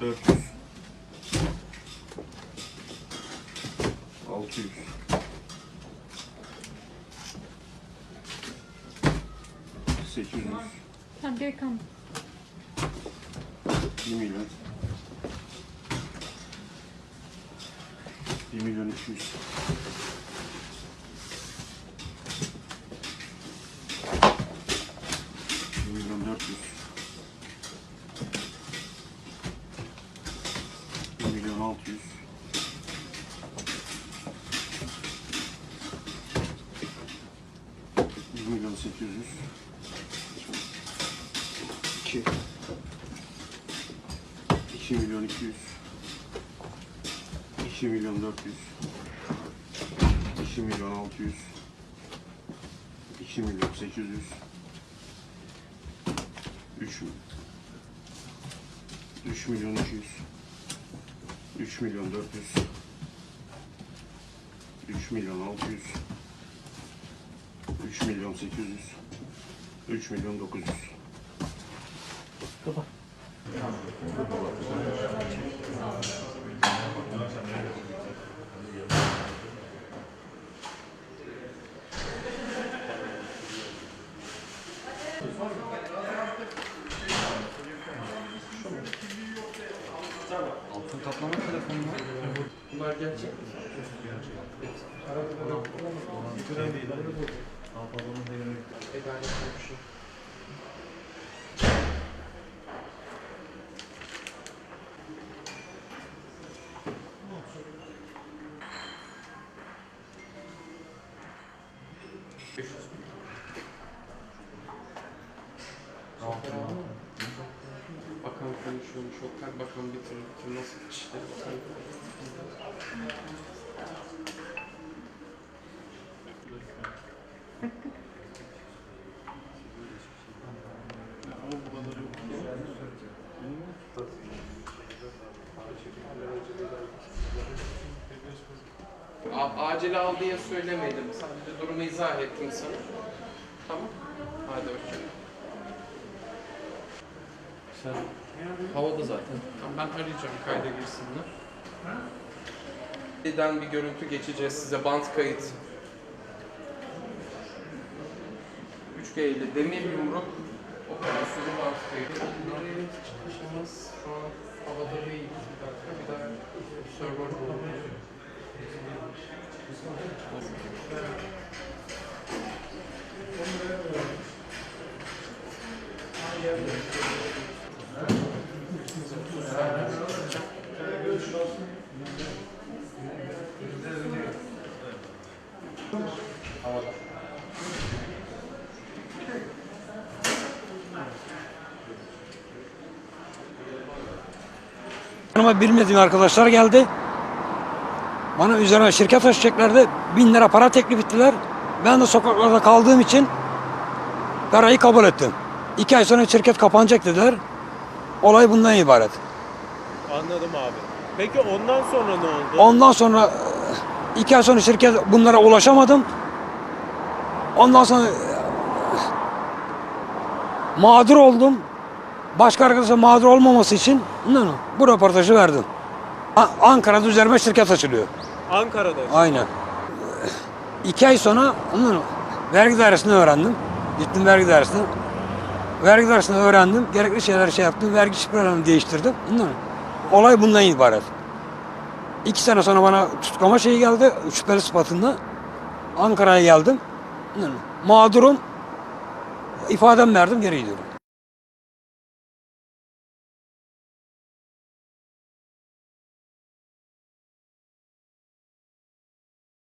400 600 800 Tamam geri kalma. 1 milyon 1 milyon 200 1 milyon 400 1 milyon 600 1 milyon 800 2 2 milyon 200 2 milyon 400 2 milyon 600 2 milyon 800 3 milyon 3 milyon 200 3 milyon 400 3 milyon 600 3 milyon 800 3 milyon 900 Altın kaplama telefonu mu? Bunlar gerçek mi? Egalet Bakan konuşuyormuş, Oktay Bakan bitirir, kim nasıl işleri bakan A- acil al diye söylemedim. Sadece durumu izah ettim sana. Tamam. Hadi hoşçakal. Sen havada zaten. Tamam ben arayacağım kayda girsinler. Birden bir görüntü geçeceğiz size bant kayıt. 3G ile demir yumruk operasyonu bant kayıt. Nereye çıkışımız şu an havada değil. Bir dakika bir daha server bulunuyor. Yanıma bilmediğim arkadaşlar geldi. Bana üzerine şirket açacaklardı. Bin lira para teklif ettiler. Ben de sokaklarda kaldığım için parayı kabul ettim. İki ay sonra şirket kapanacak dediler. Olay bundan ibaret. Anladım abi. Peki ondan sonra ne oldu? Ondan sonra iki ay sonra şirket bunlara ulaşamadım. Ondan sonra e, mağdur oldum. Başka arkadaşa mağdur olmaması için bu röportajı verdim. A- Ankara'da üzerime şirket açılıyor. Ankara'da. Aynen. İki ay sonra ondan vergi dairesini öğrendim. Gittim vergi dairesine. Vergi dairesini öğrendim. Gerekli şeyler şey yaptım. Vergi şifrelerini değiştirdim. Ondan Olay bundan ibaret. İki sene sonra bana tutuklama şeyi geldi. Şüpheli sıfatında. Ankara'ya geldim. Mağdurum. ifadem verdim. Geri gidiyorum.